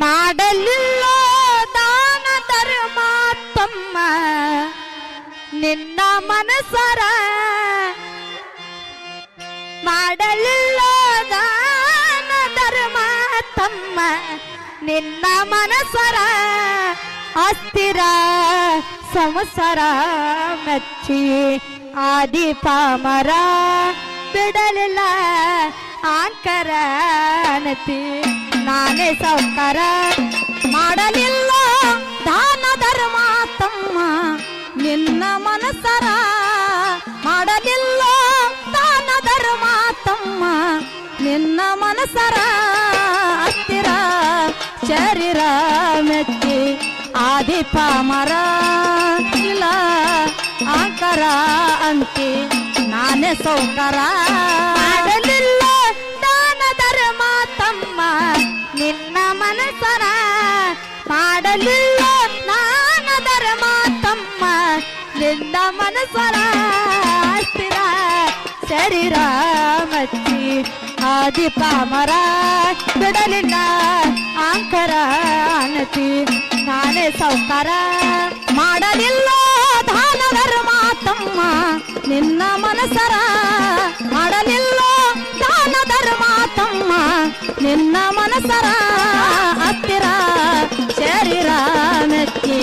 ಮಾಡಲಿಲ್ಲೋ ದಾನ ಧರ್ಮಾತ್ಮಮ್ಮ ನಿನ್ನ ಮನಸರ ಮಾಡಲಿಲ್ಲೋ ದಾನ ಧರ್ಮಾತ್ಮಮ್ಮ ನಿನ್ನ ಮನಸರ ಅಸ್ಥಿರ ಸಂಸರ ಮೆಚ್ಚಿ ಆದಿ ಪಾಮರ ಬಿಡಲಿಲ್ಲ ಆಂಕರ ಅನತಿ ನಾನೇ ಸೌಕರ ಮಾಡಲಿಲ್ಲ ದಾನ ಧರ್ಮ ತಮ್ಮ. ನಿನ್ನ ಮನಸರ ಮಾಡಲಿಲ್ಲ ದಾನ ಧರ್ಮ ತಮ್ಮ. ನಿನ್ನ ಮನಸರ ಹತ್ತಿರ ಶರೀರ ಮೆಚ್ಚಿ ಆದಿ ಪಾಮರ. ಇಲ್ಲ ಆಕರ ಅಂತಿ ನಾನೇ ಸೌಕರ. ಶರೀರ ಮಚ್ಚಿ ಆದಿ ಪಾಮರ, ಬಿಡಲಿಲ್ಲ ಆಂಕರ ಅನತಿ ನಾನೇ ಸೌಕರ ಮಾಡಲಿಲ್ಲ ದಾನ ಧರ್ಮ ತಮ್ಮ ನಿನ್ನ ಮನಸರ ಮಾಡಲಿಲ್ಲ ದಾನ ಧರ್ಮ ತಮ್ಮ ನಿನ್ನ ಮನಸರ ಹತ್ತಿರ ಶರೀರ ಮೆಚ್ಚಿ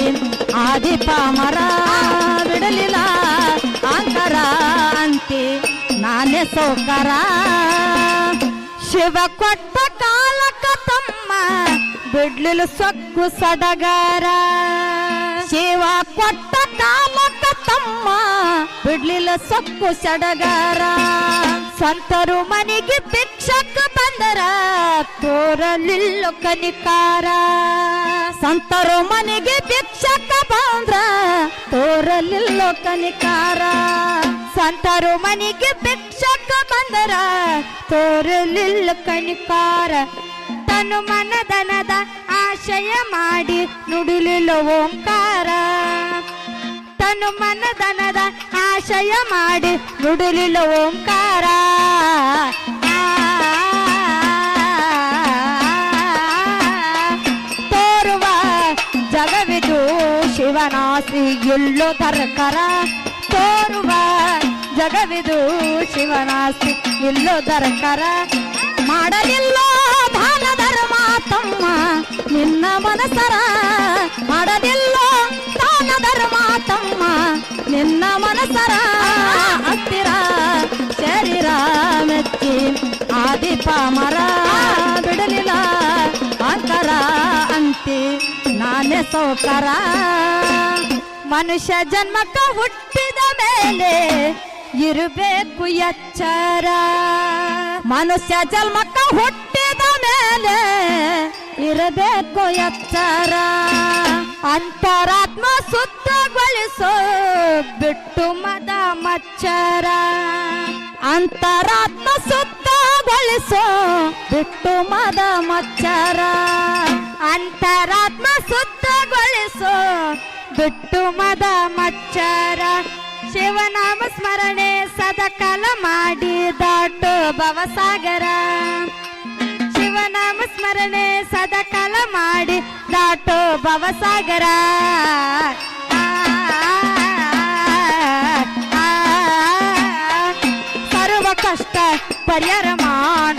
ಆದಿ ಪಾಮರ. ಸೌಕರ. ಶಿವ ಕೊಟ್ಟ ಕಾಲಕ ತಮ್ಮ ಬಿಡ್ಲಿಲ್ಲ ಸೊಕ್ಕು ಸಡಗಾರ. ಶಿವ ಕೊಟ್ಟ ಕಾಲಕ ತಮ್ಮ ಬಿಡ್ಲಿಲ್ಲ ಸೊಕ್ಕು ಸಡಗಾರ. ಸಂತರು ಮನೆಗೆ ಭಿಕ್ಷಕ ಬಂದರ, ತೋರಲಿಲ್ಲ ಕನಿಕಾರ. ಸಂತರು ಮನೆಗೆ ಭಿಕ್ಷಕ ಬಂದ್ರ, ತೋರಲಿಲ್ಲ ಕನಿಕಾರ. ಸಂತರು ಮನೆಗೆ ಭಿಕ್ಷಕ ಬಂದರ. ತೋರಲಿಲ್ಲ ಕನಿಕಾರ. ತನು ಮನದನದ ಆಶಯ ಮಾಡಿ ನುಡಿಲಿಲ್ಲ ಓಂಕಾರ. ತನು ಮನದನದ ಆಶಯ ಮಾಡಿ ನುಡಿಲಿಲ್ಲ ಓಂಕಾರ. ಶಿವನಾಸಿ ಎಲ್ಲೋ ತರ್ಕರ ತೋರುವ ಜಗವಿದು ಶಿವನಾಸಿ ಎಲ್ಲೋ ದರ್ಕರ ಮಾಡಲಿಲ್ಲ ದಾನ ಧರ್ಮ ತಮ್ಮ ನಿನ್ನ ಮನಸರ ಮಾಡಲಿಲ್ಲ ದಾನ ಧರ್ಮ ತಮ್ಮ ನಿನ್ನ ಮನಸರ ಹತ್ತಿರ ಶರೀರ ಮೆಚ್ಚಿ ಆದಿ ಪಾಮರ ಬಿಡಲಿಲ್ಲ ಅಂಕರ ಅಂತಿ ಸೌಕರ. ಮನುಷ್ಯ ಜನ್ಮಕ್ಕ ಹುಟ್ಟಿದ ಮೇಲೆ ಇರಬೇಕು ಎಚ್ಚರ. ಮನುಷ್ಯ ಜನ್ಮಕ್ಕ ಹುಟ್ಟಿದ ಮೇಲೆ ಇರಬೇಕು ಎಚ್ಚರ. ಅಂತರಾತ್ಮ ಸುತ್ತಗೊಳಿಸೋ ಬಿಟ್ಟು ಮದ ಮಚ್ಚರ. ಅಂತರಾತ್ಮ ಸುತ್ತಗೊಳಿಸೋ ಬಿಟ್ಟು ಮದ ಮಚ್ಚರ ಅಂತರಾತ್ಮ ಸುತ್ತಗೊಳಿಸೋ ಬಿಟ್ಟು ಮದ ಮಚ್ಚರ ಶಿವನಾಮ ಸ್ಮರಣೆ ಸದಕಾಲ ಮಾಡಿ ದಾಟು ಭವಸಾಗರ ಶಿವನಾಮ ಸ್ಮರಣೆ ಸದಕಾಲ ಮಾಡಿ ದಾಟು ಭವಸಾಗರ ಸರ್ವ ಕಷ್ಟ ಪರಿಹಾರ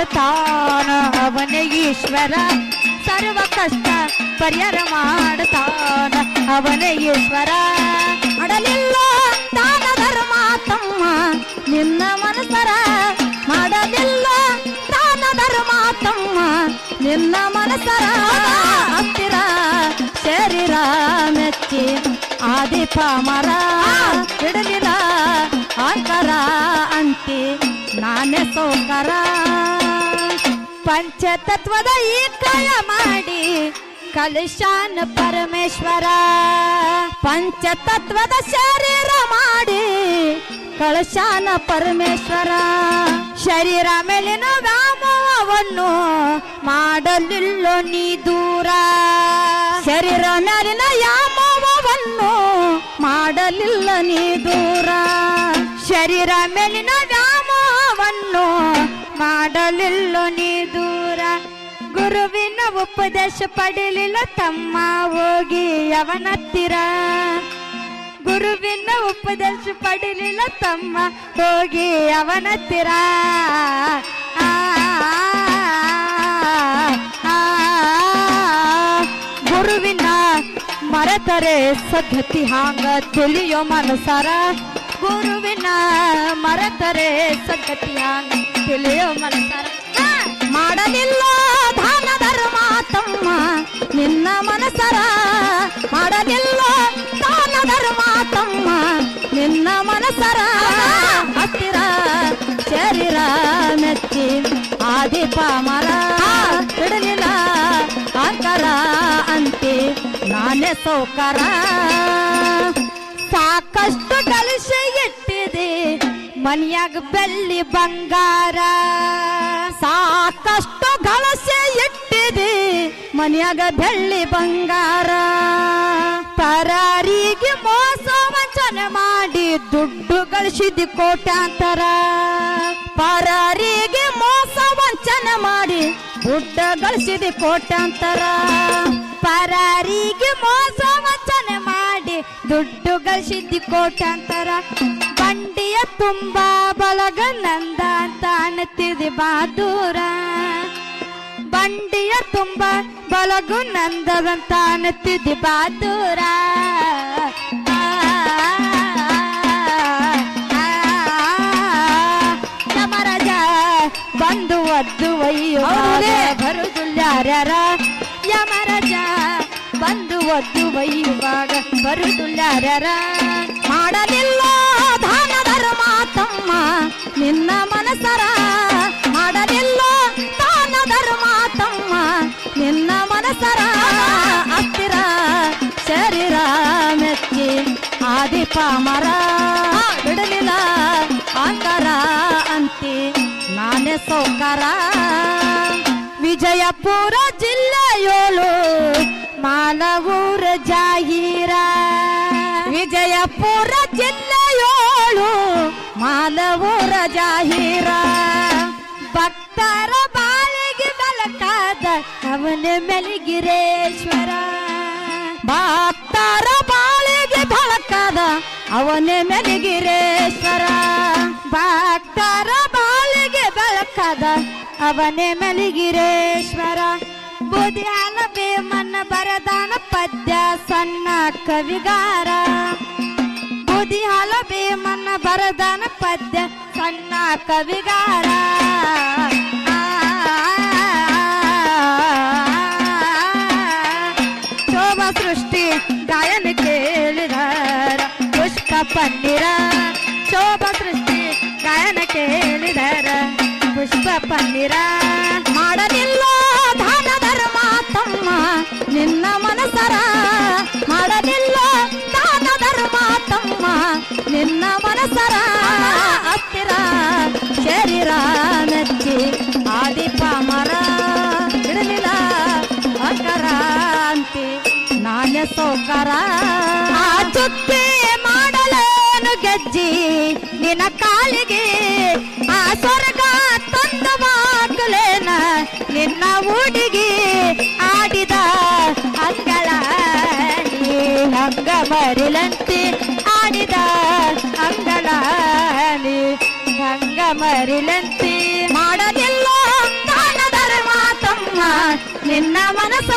ಮಾಡುತ್ತಾನ ಅವನೇ ಈಶ್ವರ. ಸರ್ವ ಕಷ್ಟ ಪರಿಹಾರ ಮಾಡುತ್ತಾನ ಅವನೇ ಈಶ್ವರ. ಮಾಡಲಿಲ್ಲ ದಾನ ಧರ್ಮ ತಮ್ಮ ನಿನ್ನ ಮನಸರ ಮಾಡಲಿಲ್ಲ ದಾನ ಧರ್ಮ ತಮ್ಮ ನಿನ್ನ ಮನಸರ ಹತ್ತಿರ ಶರೀರ ಮೆಚ್ಚಿ ಆದಿ ಪಾಮರ ಹಿಡಲಿಲ್ಲ ಆಕರ ಅಂತಿ ನಾನೇ ಸೌಕರ. ಪಂಚತತ್ವದ ಈ ಮಾಡಿ ಕಲಶಾನ ಪರಮೇಶ್ವರ. ಪಂಚತತ್ವದ ಶರೀರ ಮಾಡಿ ಕಳಶಾನ ಪರಮೇಶ್ವರ. ಶರೀರ ಮೇಲಿನ ವ್ಯಾಮೋಹವನ್ನು ಮಾಡಲಿಲ್ಲೋ ನೀ ದೂರ. ಶರೀರ ಮೇಲಿನ ಯಾಮೋಹವನ್ನು ಮಾಡಲಿಲ್ಲ ನೀ ದೂರ. ಶರೀರ ಮೇಲಿನ ಮಾಡಲಿಲ್ಲ ನೀ ದೂರ ಗುರುವಿನ ಉಪದೇಶ ಪಡಲಿಲ್ಲ ತಮ್ಮ ಹೋಗಿ ಅವನತ್ತಿರ ಗುರುವಿನ ಉಪದೇಶ ಪಡಲಿಲ್ಲ ತಮ್ಮ ಹೋಗಿ ಅವನತ್ತಿರ ಗುರುವಿನ ಮರೆತರೆ ಸದ್ಗತಿ ಹಾಂಗ ತಿಳಿಯೋ ಮನಸಾರ ಗುರುವಿನ ಮರೆತರೆ ಸಂಗತಿಯ ತಿಳಿಯೋ ಮನಸಾರ ಮಾಡಲಿಲ್ಲ ದಾನ ಧರ್ಮ ತಮ್ಮ, ನಿನ್ನ ಮನಸರ ಮಾಡಲಿಲ್ಲ ದಾನ ಧರ್ಮ ತಮ್ಮ, ನಿನ್ನ ಮನಸರ ಹತ್ತಿರ ಶರೀರ ಮೆಚ್ಚಿ ಆದಿಪ ಮರ. ಬಿಡಲಿಲ್ಲ ಅಂತರ ಅಂತಿ, ನಾನೇ ಸೌಕರ. ಸಾಕಷ್ಟು ಕಲಶ ಇಟ್ಟಿದೆ ಮನೆಯಾಗ ಬೆಳ್ಳಿ ಬಂಗಾರ. ಸಾಕಷ್ಟು ಕಲಸೆ ಇಟ್ಟಿದೆ ಮನೆಯಾಗ ಬೆಳ್ಳಿ ಬಂಗಾರ. ಪರಾರಿಗೆ ಮೋಸ ವಂಚನೆ ಮಾಡಿ ದುಡ್ಡು ಗಳಿಸಿದ ಕೋಟ್ಯಾಂತರ. ಪರಾರಿಗೆ ಮೋಸ ವಂಚನೆ ಮಾಡಿ ದುಡ್ಡು ಗಳಿಸಿದ ಕೋಟ್ಯಾಂತರ. ಪರಾರಿಗೆ ಮೋಸ ದುಡ್ಡು ಗಳಿಸಿದ್ದಿ ಕೋಟ್ಯಾಂತರ. ಬಂಡಿಯ ತುಂಬಾ ಬಲಗ ನಂದ ಅಂತ ಅನ್ನತಿದೆ ಬಾದೂರ. ಬಂಡಿಯ ತುಂಬ ಬಲಗು ನಂದದಂತ ಆ, ಯಮರಾಜ ಬಂದು ಒದ್ದು ಒಯ್ಯೋ ಬಂದು ಒದ್ದು ಒಯ್ಯುವಾಗ ಬರುದುಲ್ಯಾರ್ಯಾರ ಮಾಡಲಿಲ್ಲ ದಾನ ಧರ್ಮ ತಮ್ಮ ನಿನ್ನ ಮನಸರ. ಮಾಡಲಿಲ್ಲ ದಾನ ಧರ್ಮ ತಮ್ಮ ನಿನ್ನ ಮನಸರ. ಹತ್ತಿರ ಶರೀರ ಮೆಚ್ಚಿ ಆದಿ ಮರ. ಬಿಡಲಿಲ್ಲ ಅಂತರ ಅಂತಿ, ನಾನೇ ಸೌಕರ. ವಿಜಯಪುರ ಜಿಲ್ಲೆಯೋಳು ಮಾಲವೂರ ಜಾಹೀರ ವಿಜಯಪುರ ಜಿಲ್ಲೆಯೋಳು ಮಾಲವೂರ ಜಾಹೀರ ಭಕ್ತರ ಬಾಳಿಗೆ ಬೆಳಕಾದ ಅವನ ಮೆಲಗಿರೇಶ್ವರ ಭಕ್ತರ ಬಾಳಿಗೆ ಬೆಳಕಾದ ಅವನೇ ಮೆಲಗಿರೇಶ್ವರ ಭಕ್ತರ ಬಾಳಿಗೆ ಬೆಳಕಾದ ಅವನೇ ಮೆಲಗಿರೇಶ್ವರ ಬುದ್ಧಿ ಹಲಬೆ ಮನ್ನ ಬರದಾನ ಪದ್ಯ ಸಣ್ಣ ಕವಿಗಾರ. ಬೂದಿ ಹಲಬೆ ಮನ್ನ ಬರದಾನ ಪದ್ಯ ಸಣ್ಣ ಕವಿಗಾರ. ಶೋಭ ಸೃಷ್ಟಿ ಗಾಯನ ಕೇಳಿದಾರ, ಪುಷ್ಪ ಪನ್ನೀರ. ಶೋಭ ಸೃಷ್ಟಿ ಗಾಯನ ಕೇಳಿದಾರ, ಪುಷ್ಪ ಪನ್ನೀರ. ನಿನ್ನ ಮನಸರ ಹತ್ತಿರ ಶರೀರ ಮೆಚ್ಚಿ ಆದಿಪ ಮರ ಬಿಡಲಿಲ್ಲ ಅಕರಾಂತಿ ನಾನೇ ಸೋಕರ ಆ ಮಾಡಲೇನು ಗೆಜ್ಜಿ, ನಿನ್ನ ಕಾಲಿಗೆ ಆ ಸ್ವರ್ಗ ತಂದ ಮಾಕಲೇನ ನಿನ್ನ ಹುಡುಗಿ ಆಡಿದ ಅಂಗಳ ಹಂಗ ಮರಿಲಂತಿ ಮರಿಲಂತಿ. ಮಾಡಲಿಲ್ಲ ದಾನ ತಮ್ಮ. ನಿನ್ನ ಮನಸ